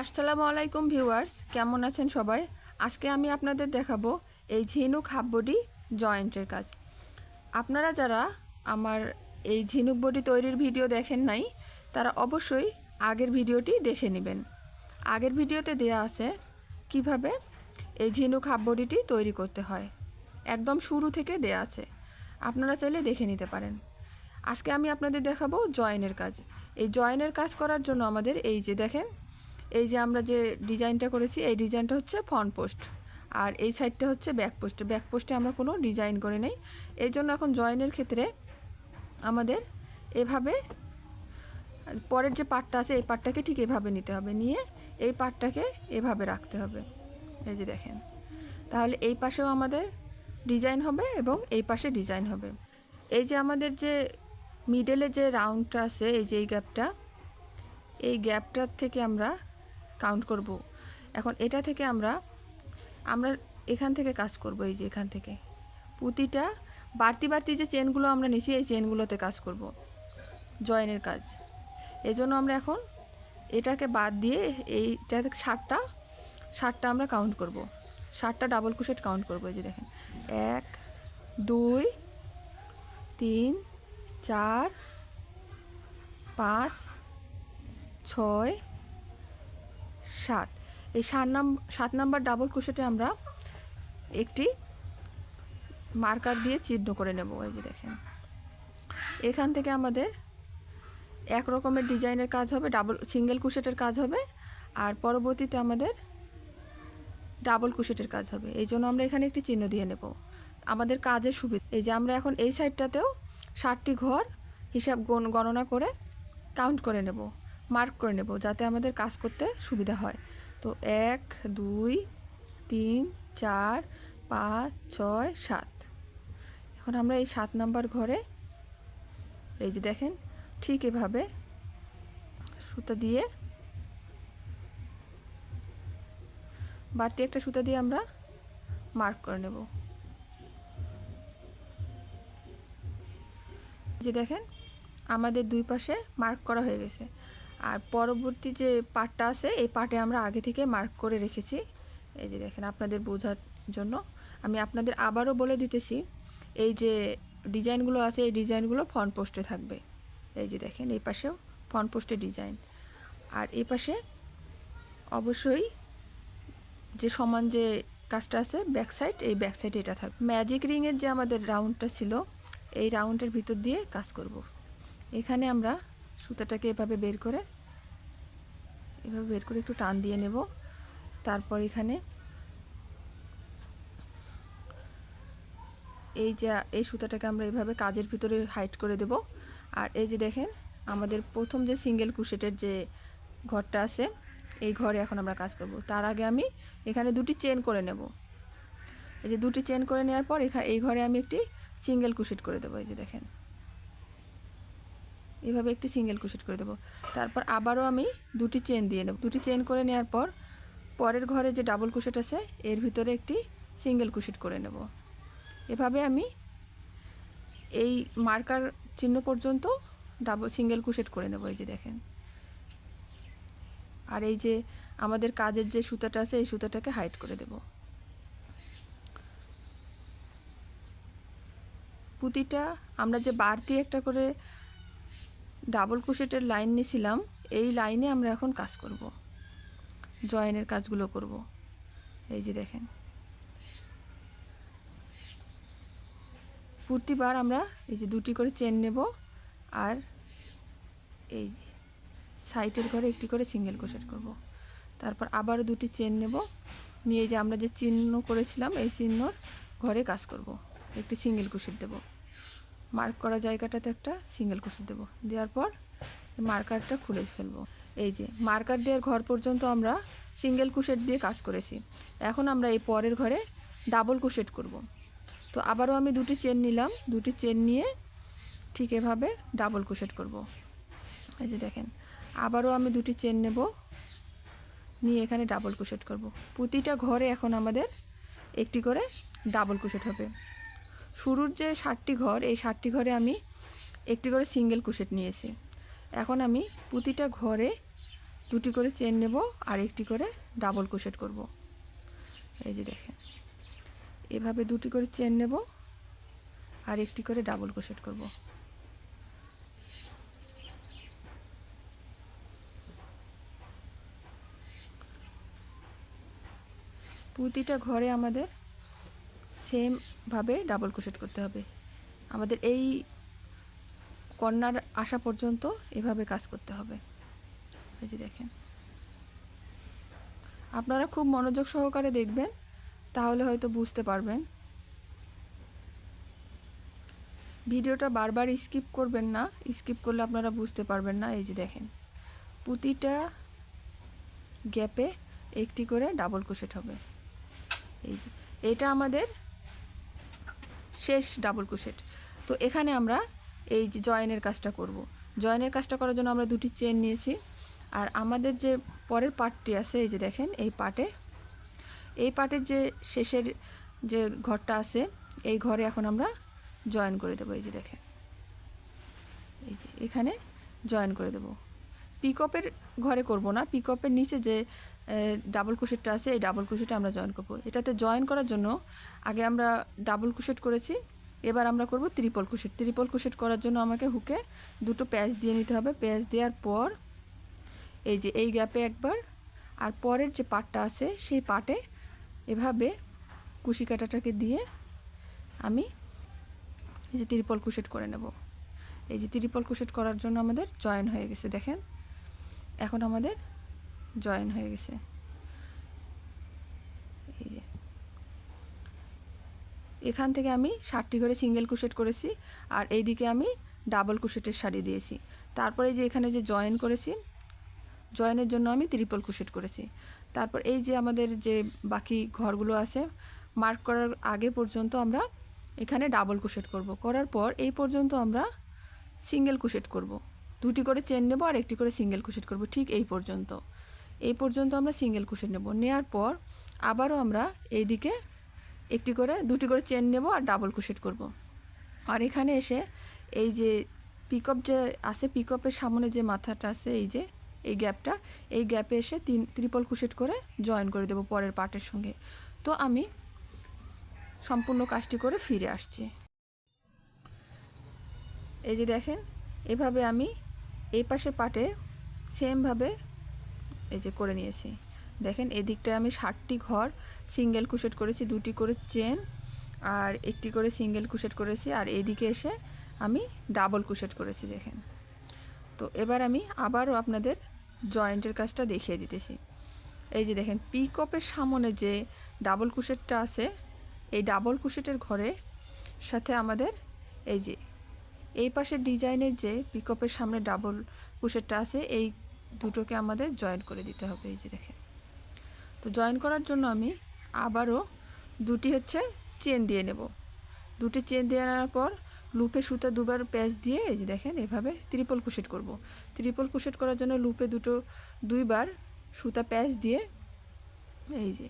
আসসালামু আলাইকুম ভিউয়ার্স, কেমন আছেন সবাই? আজকে আমি আপনাদের দেখাবো এই ঝিনুক হাফ বডি জয়েন্টের কাজ। আপনারা যারা আমার এই ঝিনুক বডি তৈরির ভিডিও দেখেন নাই, তারা অবশ্যই আগের ভিডিওটি দেখে নেবেন। আগের ভিডিওতে দেয়া আছে কীভাবে এই ঝিনুক হাফ বডিটি তৈরি করতে হয়। একদম শুরু থেকে দেয়া আছে। আপনারা চাইলে দেখে নিতে পারেন। আজকে আমি আপনাদের দেখাবো জয়েনের কাজ। এই জয়েনের কাজ করার জন্য আমাদের এই যে দেখেন এই যে আমরা যে ডিজাইনটা করেছি, এই ডিজাইনটা হচ্ছে ফ্রন্ট পোস্ট আর এই সাইডটা হচ্ছে ব্যাক পোস্ট ব্যাক পোস্টে আমরা কোনো ডিজাইন করে নেই। এই জন্য এখন জয়েনের ক্ষেত্রে আমাদের এভাবে, পরের যে পার্টটা আছে, এই পার্টটাকে ঠিক এভাবে নিতে হবে। নিয়ে এই পার্টটাকে এভাবে রাখতে হবে। এই যে দেখেন। তাহলে এই পাশেও আমাদের ডিজাইন হবে এবং এই পাশে ডিজাইন হবে। এই যে আমাদের যে মিডলে যে রাউন্ডটা আছে, এই যে এই গ্যাপটা এই গ্যাপটার থেকে আমরা কাউন্ট করব। এখন এটা থেকে আমরা আমরা এখান থেকে কাজ করব, এই যে এখান থেকে। প্রতিটা, বাড়তি বাড়তি যে চেনগুলো আমরা নিচে এই চেনগুলোতে কাজ করব। জয়েনের কাজ। এই জন্য আমরা এখন এটাকে বাদ দিয়ে এইটা ষাটটা ষাটটা আমরা কাউন্ট করব। ষাটটা ডাবল কুশেট কাউন্ট করব, এই যে দেখেন। এক, দুই, তিন, চার, পাঁচ, ছয় সাত। এই সাত নাম, সাত নাম্বার ডাবল কুশেটে আমরা একটি মার্কার দিয়ে চিহ্ন করে নেব, এই যে দেখেন। এখান থেকে আমাদের এক রকমের ডিজাইনের কাজ হবে ডাবল সিঙ্গেল কুশেটের কাজ হবে, আর পরবর্তীতে আমাদের ডাবল কুশেটের কাজ হবে। এই জন্য আমরা এখানে একটি চিহ্ন দিয়ে নেব। আমাদের কাজের সুবিধা, এই যে আমরা এখন এই সাইডটাতেও ষাটটি ঘর হিসাব গণ- গণনা করে কাউন্ট করে নেব। মার্ক করে নেব যাতে আমাদের কাজ করতে সুবিধা হয়। তো এক, দুই, তিন, চার, পাঁচ, ছয়, সাত। এখন আমরা এই সাত নাম্বার ঘরে, এই যে দেখেন, ঠিক এভাবে সুতা দিয়ে বাড়তি একটা সুতা দিয়ে আমরা মার্ক করে নেব। যে দেখেন, আমাদের দুই পাশে মার্ক করা হয়ে গেছে। আর পরবর্তী যে পার্টটা আছে, এই পার্টে আমরা আগে থেকে মার্ক করে রেখেছি। এই যে দেখেন, আপনাদের বোঝার জন্য। আমি আপনাদের আবারও বলে দিতেছি, এই যে ডিজাইনগুলো আছে, এই ডিজাইনগুলো ফ্রন্ট পোস্টে থাকবে। এই যে দেখেন, এই পাশেও ফ্রন্ট পোস্টে ডিজাইন। আর এই পাশে অবশ্যই যে সমান যে কাজটা আছে ব্যাক সাইড এই ব্যাক সাইডে এটা থাকবে। ম্যাজিক রিংয়ের যে আমাদের রাউন্ডটা ছিল, এই রাউন্ডের ভিতর দিয়ে কাজ করব। এখানে আমরা সুতাটাকে এভাবে বের করে, এভাবে বের করে একটু টান দিয়ে নেব। তারপর এখানে এই যে, এই সুতাটাকে আমরা এভাবে কাজের ভিতরে হাইট করে দেব। আর এই যে দেখেন, আমাদের প্রথম যে সিঙ্গেল কুশেটের যে ঘরটা আছে, এই ঘরে এখন আমরা কাজ করব। তার আগে আমি এখানে দুটি চেন করে নেব। এই যে দুটি চেন করে নেওয়ার পর এখানে এই ঘরে আমি একটি সিঙ্গেল কুশেট করে দেবো। এই যে দেখেন। এভাবে একটি সিঙ্গেল কুশেট করে দেবো। তারপর আবারও আমি দুটি চেন দিয়ে নেব। দুটি চেন করে নেওয়ার পর পরের ঘরে যে ডাবল কুশেট আছে, এর ভিতরে একটি সিঙ্গেল কুশেট করে নেব। এভাবে আমি এই মার্কার চিহ্ন পর্যন্ত ডাবল, সিঙ্গেল কুশেট করে নেব, এই যে দেখেন। আর এই যে আমাদের কাজের যে সুতাটা আছে, এই সুতাটাকে হাইট করে দেব। পুঁতিটা আমরা যে বাড়তি একটা করে ডাবল কুশেটের লাইন নিয়েছিলাম, এই লাইনে আমরা এখন কাজ করব। জয়েনের কাজগুলো করব। এই যে দেখেন। প্রতিবার আমরা এই যে দুটি করে চেন নেব আর এই সাইটের ঘরে একটি করে সিঙ্গেল ক্রোশেট করব। তারপর আবারও দুটি চেন নেব। নিয়ে যে আমরা যে চিহ্ন করেছিলাম, এই চিহ্নর ঘরে কাজ করব। একটি সিঙ্গেল ক্রোশেট দেব। মার্ক করা জায়গাটাতে একটা সিঙ্গেল ক্রোশেট দেবো। দেওয়ার পর মার্কারটা খুলে ফেলব। এই যে, মার্কার দেওয়ার ঘর পর্যন্ত আমরা সিঙ্গেল কুশেট দিয়ে কাজ করেছি। এখন আমরা এই পরের ঘরে ডাবল কুশেট করব। তো আবারও আমি দুটি চেন নিলাম। দুটি চেন নিয়ে ঠিক এভাবে ডাবল কুশেট করব। এই যে দেখেন, আবারও আমি দুটি চেন নেব। নিয়ে এখানে ডাবল কুশেট করব। প্রতিটা ঘরে এখন আমাদের একটি করে ডাবল কুশেট হবে। শুরুর যে ষাটটি ঘর, এই ষাটটি ঘরে আমি একটি করে সিঙ্গেল কুশেট নিয়েছি। এখন আমি প্রতিটা ঘরে দুটি করে চেন নেব, আর একটি করে ডাবল ক্রোশেট করব। এই যে দেখেন, এভাবে দুটি করে চেন নেব, আর একটি করে ডাবল ক্রোশেট করব। প্রতিটা ঘরে আমাদের সেমভাবে ডাবল ক্রোশেট করতে হবে। আমাদের এই কর্নার আসা পর্যন্ত এভাবে কাজ করতে হবে। এই যে দেখেন। আপনারা খুব মনোযোগ সহকারে দেখবেন, তাহলে হয়তো বুঝতে পারবেন। ভিডিওটা বারবার স্কিপ করবেন না, স্কিপ করলে আপনারা বুঝতে পারবেন না। এই যে দেখেন। প্রতিটা গ্যাপে একটি করে ডাবল ক্রোশেট হবে। এই যে, এটা আমাদের শেষ ডাবল ক্রোশেট তো এখানে আমরা এই যে জয়েনের কাজটা করব। জয়েনের কাজটা করার জন্য আমরা দুটি চেন নিয়েছি। আর আমাদের যে পরের পার্টটি আছে, এই যে দেখেন, এই পার্টে এই পার্টের যে শেষের যে ঘরটা আছে, এই ঘরে এখন আমরা জয়েন করে দেবো। এই যে দেখেন। এই যে এখানে জয়েন করে দেবো। পিকপের ঘরে করব না। পিকপের নিচে যে ডাবল ক্রোশেটটা আছে, এই ডাবল ক্রোশেটে আমরা জয়েন করব। এটাতে জয়েন করার জন্য আগে আমরা ডাবল ক্রোশেট করেছি, এবার আমরা করব ত্রিপল ক্রোশেট। ত্রিপল ক্রোশেট করার জন্য আমাকে হুকে দুটো প্যাচ দিয়ে নিতে হবে। প্যাচ দেওয়ার পর এই যে, এই গ্যাপে একবার, আর পরের যে পাটটা আছে, সেই পাটে এভাবে কুশি কাটাটাকে দিয়ে আমি এই যে ত্রিপল কুশেট করে নেব। এই যে ত্রিপল কুশেট করার জন্য আমাদের জয়েন হয়ে গেছে, দেখেন। এখন আমাদের জয়েন হয়ে গেছে। এই যে। এখান থেকে আমি ষাটটি করে সিঙ্গেল কুশেট করেছি আর এইদিকে আমি ডাবল কুশেটের শাড়ি দিয়েছি। তারপরে যে এখানে যে জয়েন করেছি জয়েনের জন্য আমি ত্রিপল কুশেট করেছি। তারপর এই যে আমাদের যে বাকি ঘরগুলো আছে মার্ক করার আগে পর্যন্ত আমরা এখানে ডাবল কুশেট করব। করার পর এই পর্যন্ত আমরা সিঙ্গেল কুশেট করব। দুটি করে চেন নেব আর একটি করে সিঙ্গেল কুশেট করব, ঠিক এই পর্যন্ত। এই পর্যন্ত আমরা সিঙ্গেল কুশেট নেব। নেওয়ার পর আবারও আমরা এই দিকে একটি করে, দুটি করে চেন নেব আর ডাবল কুশেট করব। আর এখানে এসে এই যে পিকআপ যে আছে পিকআপের সামনে যে মাথাটা আছে, এই যে, এই গ্যাপটা এই গ্যাপে এসে তিন ত্রিপল কুশেট করে জয়েন করে দেবো পরের পার্টের সঙ্গে। তো আমি সম্পূর্ণ কাজটি করে ফিরে আসছি। এই যে দেখেন, এভাবে আমি এই পাশের পাটে সেমভাবে এই যে করে নিয়েছি। দেখেন, এদিকটায় আমি ষাটটি ঘর সিঙ্গেল কুশেট করেছি, দুটি করে চেন আর একটি করে সিঙ্গেল কুশেট করেছি আর এদিকে এসে আমি ডাবল কুশেট করেছি, দেখেন। তো এবার আমি আবারও আপনাদের জয়েন্টের কাজটা দেখিয়ে দিতেছি। এই যে দেখেন পিকপের সামনে যে ডাবল কুশেটটা আছে, এই ডাবল কুশেটের ঘরে সাথে আমাদের এই যে এই পাশের ডিজাইনের যে পিকপের সামনে ডাবল কুশেটটা আছে, এই দুটোকে আমাদের জয়েন করে দিতে হবে, এই যে দেখেন। তো জয়েন করার জন্য আমি আবারও দুটি হচ্ছে চেন দিয়ে নেব। দুটি চেন দিয়ে আনার পর লুপে সুতা দুবার প্যাচ দিয়ে, এই যে দেখেন, এভাবে ত্রিপল কুশেট করব। ত্রিপল কুশেট করার জন্য লুপে দুটো, দুইবার সুতা প্যাচ দিয়ে, এই যে,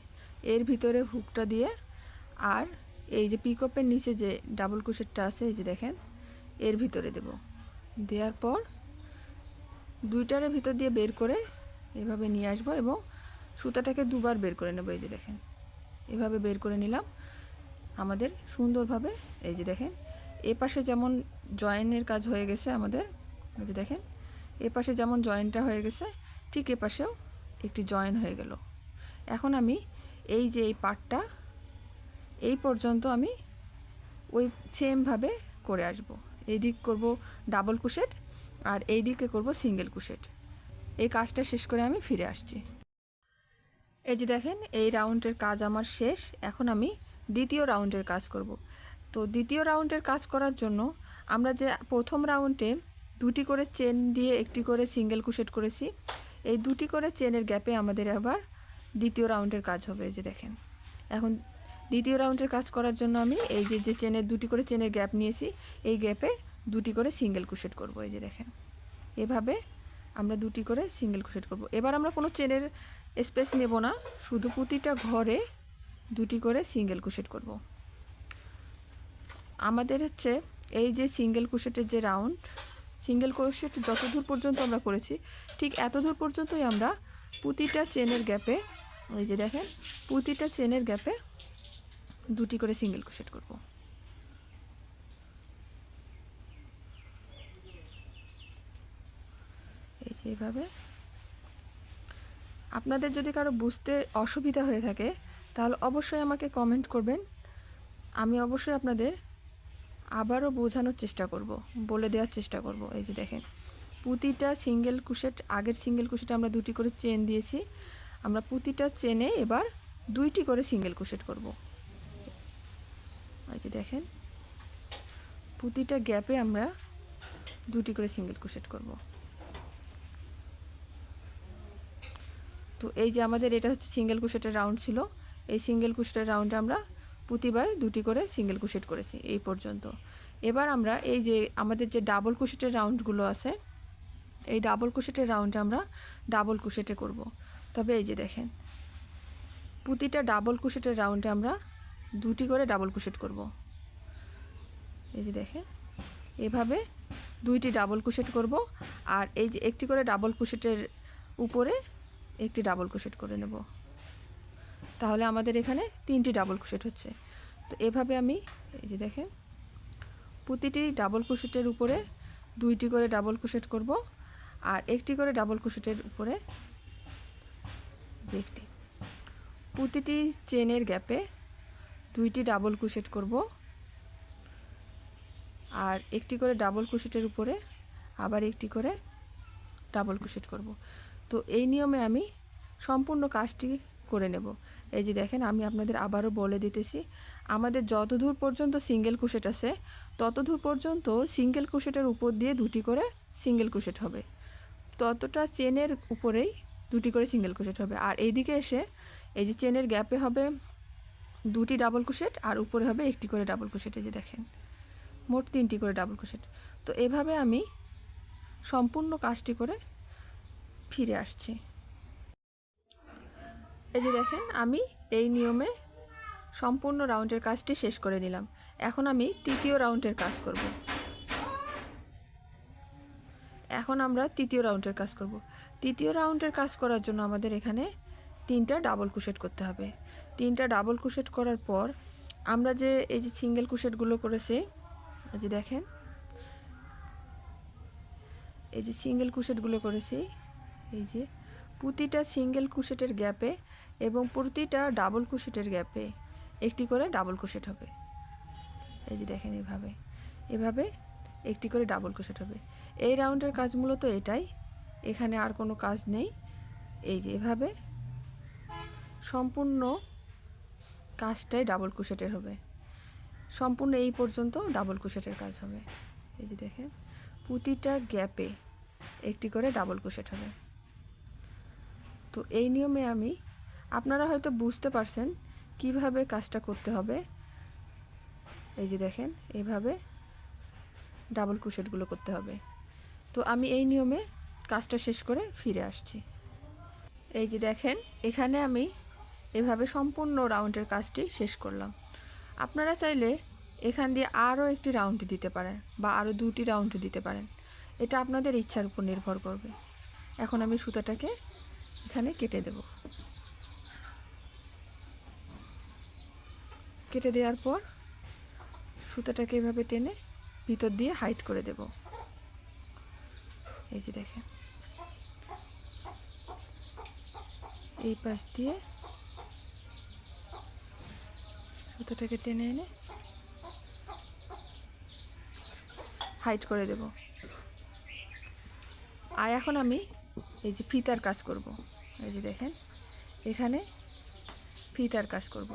এর ভিতরে হুকটা দিয়ে আর এই যে পিকপের নিচে যে ডাবল কুশেটটা আছে, এই যে দেখেন এর ভিতরে দেব। দেওয়ার পর দুইটারের ভিতর দিয়ে বের করে এভাবে নিয়ে আসব এবং সুতাটাকে দুবার বের করে নেব। এই যে দেখেন, এভাবে বের করে নিলাম। আমাদের সুন্দরভাবে, এই যে দেখেন, এ পাশে যেমন জয়েনের কাজ হয়ে গেছে আমাদের, এই যে দেখেন, এ পাশে যেমন জয়েনটা হয়ে গেছে, ঠিক এ পাশেও একটি জয়েন হয়ে গেল। এখন আমি এই যে এই পার্টটা এই পর্যন্ত আমি ওই সেমভাবে করে আসব। এই দিক করব ডাবল কুশেট আর এই দিকে করব সিঙ্গেল কুশেট এই কাজটা শেষ করে আমি ফিরে আসছি। এই যে দেখেন, এই রাউন্ডের কাজ আমার শেষ। এখন আমি দ্বিতীয় রাউন্ডের কাজ করব। তো দ্বিতীয় রাউন্ডের কাজ করার জন্য আমরা যে প্রথম রাউন্ডে দুটি করে চেন দিয়ে একটি করে সিঙ্গেল কুশেট করেছি, এই দুটি করে চেনের গ্যাপে আমাদের আবার দ্বিতীয় রাউন্ডের কাজ হবে। এই যে দেখেন, এখন দ্বিতীয় রাউন্ডের কাজ করার জন্য আমি এই যে যে চেনের দুটি করে চেনের গ্যাপ নিয়েছি, এই গ্যাপে দুটি করে সিঙ্গেল কুশেট করব। এই যে দেখেন, এভাবে আমরা দুটি করে সিঙ্গেল কুশেট করব। এবার আমরা কোনো চেনের স্পেস নেব না, শুধু প্রতিটা ঘরে দুটি করে সিঙ্গেল কুশেট করব। আমাদের হচ্ছে এই যে সিঙ্গেল কুশেটের যে রাউন্ড সিঙ্গেল ক্রোশেট যত দূর পর্যন্ত আমরা করেছি, ঠিক এত দূর পর্যন্তই আমরা প্রতিটা চেনের গ্যাপে এই যে দেখেন, প্রতিটা চেনের গ্যাপে দুটি করে সিঙ্গেল ক্রোশেট করব। এই যে এইভাবে আপনাদের যদি কারও বুঝতে অসুবিধা হয়ে থাকে, তাহলে অবশ্যই আমাকে কমেন্ট করবেন। আমি অবশ্যই আপনাদের আবারও বোঝানোর চেষ্টা করব, বলে দেওয়ার চেষ্টা করব। এই যে দেখেন, প্রতিটা সিঙ্গেল কুশেট আগের সিঙ্গেল কুশেটে আমরা দুটি করে চেন দিয়েছি। আমরা প্রতিটা চেনে এবার দুইটি করে সিঙ্গেল কুশেট করব। এই যে দেখেন, প্রতিটা গ্যাপে আমরা দুটি করে সিঙ্গেল কুশেট করব। তো এই যে আমাদের এটা হচ্ছে সিঙ্গেল কুশেটের রাউন্ড ছিল। এই সিঙ্গেল কুশেটের রাউন্ডে আমরা প্রতিবার দুটি করে সিঙ্গেল কুশেট করেছি এই পর্যন্ত। এবার আমরা এই যে আমাদের যে ডাবল কুশেটের রাউন্ডগুলো আছে, এই ডাবল কুশেটের রাউন্ডে আমরা ডাবল কুশেটে করব। তবে এই যে দেখেন, প্রতিটা ডাবল কুশেটের রাউন্ডে আমরা দুটি করে ডাবল কুশেট করব। এই যে দেখেন, এভাবে দুইটি ডাবল কুশেট করব আর এই যে একটি করে ডাবল কুশেটের উপরে একটি ডাবল কুশেট করে নেব। তাহলে আমাদের এখানে তিনটি ডাবল কুশেট হচ্ছে। তো এভাবে আমি, এই যে দেখেন, প্রতিটি ডাবল কুশেটের উপরে দুইটি করে ডাবল কুশেট করব আর একটি করে ডাবল কুশেটের উপরে যে একটি। প্রতিটি চেনের গ্যাপে দুইটি ডাবল কুশেট করব। আর একটি করে ডাবল কুশেটের উপরে আবার একটি করে ডাবল কুশেট করব। তো এই নিয়মে আমি সম্পূর্ণ কাজটি করে নেব। এই যে দেখেন, আমি আপনাদের আবারও বলে দিতেছি, আমাদের যত দূর পর্যন্ত সিঙ্গেল কুশেট আছে তত দূর পর্যন্ত সিঙ্গেল কুশেটের উপর দিয়ে দুটি করে সিঙ্গেল কুশেট হবে। ততটা চেনের উপরেই দুটি করে সিঙ্গেল কুশেট হবে। আর এইদিকে এসে এই যে চেনের গ্যাপে হবে দুটি ডাবল কুশেট আর উপরে হবে একটি করে ডাবল কুশেট এই যে দেখেন। মোট তিনটি করে ডাবল কুশেট তো এভাবে আমি সম্পূর্ণ কাজটি করে ফিরে আসছি। এই যে দেখেন, আমি এই নিয়মে সম্পূর্ণ রাউন্ডের কাজটি শেষ করে নিলাম। এখন আমি তৃতীয় রাউন্ডের কাজ করব। এখন আমরা তৃতীয় রাউন্ডের কাজ করব। তৃতীয় রাউন্ডের কাজ করার জন্য আমাদের এখানে তিনটা ডাবল কুশেট করতে হবে। তিনটা ডাবল কুশেট করার পর আমরা যে এই যে সিঙ্গেল কুশেটগুলো করেছি, এই যে দেখেন, এই যে সিঙ্গেল কুশেটগুলো করেছি, এই যে প্রতিটা সিঙ্গেল কুশেটের গ্যাপে এবং প্রতিটা ডাবল কুশেটের গ্যাপে একটি করে ডাবল কুশেট হবে। এই যে দেখেন এভাবে এভাবে একটি করে ডাবল কুশেট হবে। এই রাউন্ডের কাজ মূলত এটাই, এখানে আর কোনো কাজ নেই। এই যে এভাবে সম্পূর্ণ কাজটাই ডাবল কুশেটের হবে। সম্পূর্ণ এই পর্যন্ত ডাবল কুশেটের কাজ হবে। এই যে দেখেন, প্রতিটা গ্যাপে একটি করে ডাবল কুশেট হবে। তো এই নিয়মে আমি, আপনারা হয়তো বুঝতে পারছেন কীভাবে কাজটা করতে হবে। এই যে দেখেন এইভাবে ডাবল কুশেটগুলো করতে হবে। তো আমি এই নিয়মে কাজটা শেষ করে ফিরে আসছি। এই যে দেখেন, এখানে আমি এভাবে সম্পূর্ণ রাউন্ডের কাজটি শেষ করলাম। আপনারা চাইলে এখান দিয়ে আরও একটি রাউন্ড দিতে পারেন বা আরও দুটি রাউন্ড দিতে পারেন। এটা আপনাদের ইচ্ছার উপর নির্ভর করবে। এখন আমি সুতাটাকে এখানে কেটে দেব। কেটে দেওয়ার পর সুতাটাকে এভাবে টেনে ভিতর দিয়ে হাইট করে দেব। এই যে দেখেন। এই পাশ দিয়ে সুতোটাকে টেনে এনে হাইট করে দেব। আর এখন আমি এই যে ফিতার কাজ করব। এই যে দেখেন, এখানে ফিতার কাজ করব।